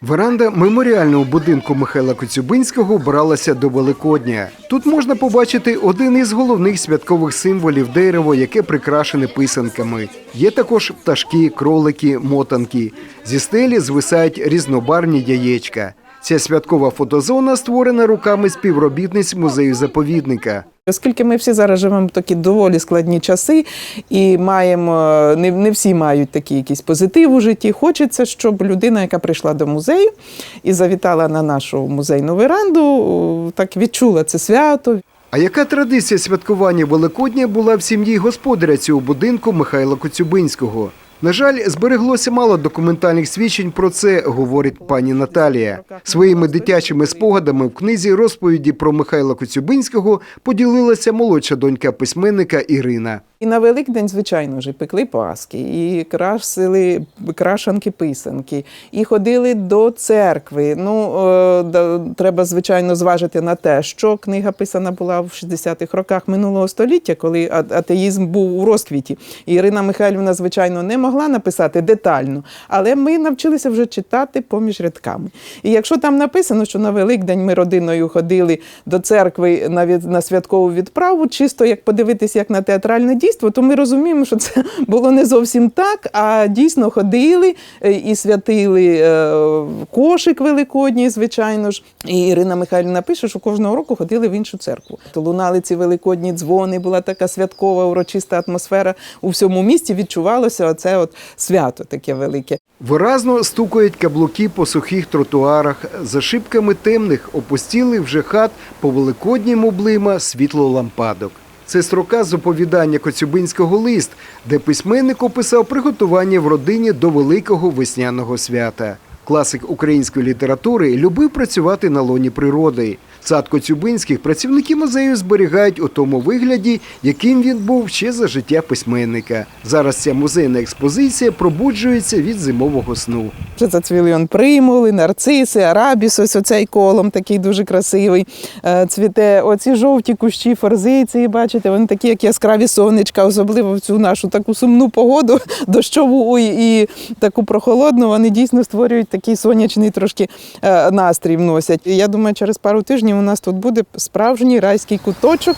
Веранда меморіального будинку Михайла Коцюбинського бралася до Великодня. Тут можна побачити один із головних святкових символів дерево, яке прикрашене писанками. Є також пташки, кролики, мотанки. Зі стелі звисають різнобарні яєчка. Ця святкова фотозона створена руками співробітниць музею заповідника. Оскільки ми всі зараз живемо в такі доволі складні часи і маємо не, не всі мають такий якийсь позитив у житті. Хочеться, щоб людина, яка прийшла до музею і завітала на нашу музейну веранду, так відчула це свято. А яка традиція святкування Великодня була в сім'ї господаря цього будинку Михайла Коцюбинського? На жаль, збереглося мало документальних свідчень про це, говорить пані Наталія. Своїми дитячими спогадами в книзі розповіді про Михайла Коцюбинського поділилася молодша донька письменника Ірина. І на Великдень, звичайно ж, пекли паски, і красили крашанки писанки, і ходили до церкви. Ну, е, треба, звичайно, зважити на те, що книга писана була в 60-х роках минулого століття, коли атеїзм був у розквіті. І Ірина Михайлівна, звичайно, не могла написати детально, але ми навчилися вже читати поміж рядками. І якщо там написано, що на Великдень ми родиною ходили до церкви на, від, на святкову відправу, чисто як подивитися як на театральне дійство, то ми розуміємо, що це було не зовсім так, а дійсно ходили е, і святили е, кошик великодній, звичайно ж. І Ірина Михайлівна пише, що кожного року ходили в іншу церкву. То лунали ці великодні дзвони, була така святкова, урочиста атмосфера у всьому місті. Відчувалося оце от свято таке велике. Виразно стукають каблуки по сухих тротуарах. За шибками темних опустіли вже хат по великоднім облима світло лампадок. Це строка з оповідання Коцюбинського лист, де письменник описав приготування в родині до великого весняного свята. Класик української літератури любив працювати на лоні природи. Сад Коцюбинських працівники музею зберігають у тому вигляді, яким він був ще за життя письменника. Зараз ця музейна експозиція пробуджується від зимового сну. Вже зацвіли он примули, нарциси, арабіс, ось оцей колом такий дуже красивий. Е, Цвіте оці жовті кущі форзиції, бачите, вони такі, як яскраві сонечка, особливо в цю нашу таку сумну погоду, дощову і таку прохолодну. Вони дійсно створюють такий сонячний трошки е, настрій вносять. І я думаю, через пару тижнів у нас тут буде справжній райський куточок.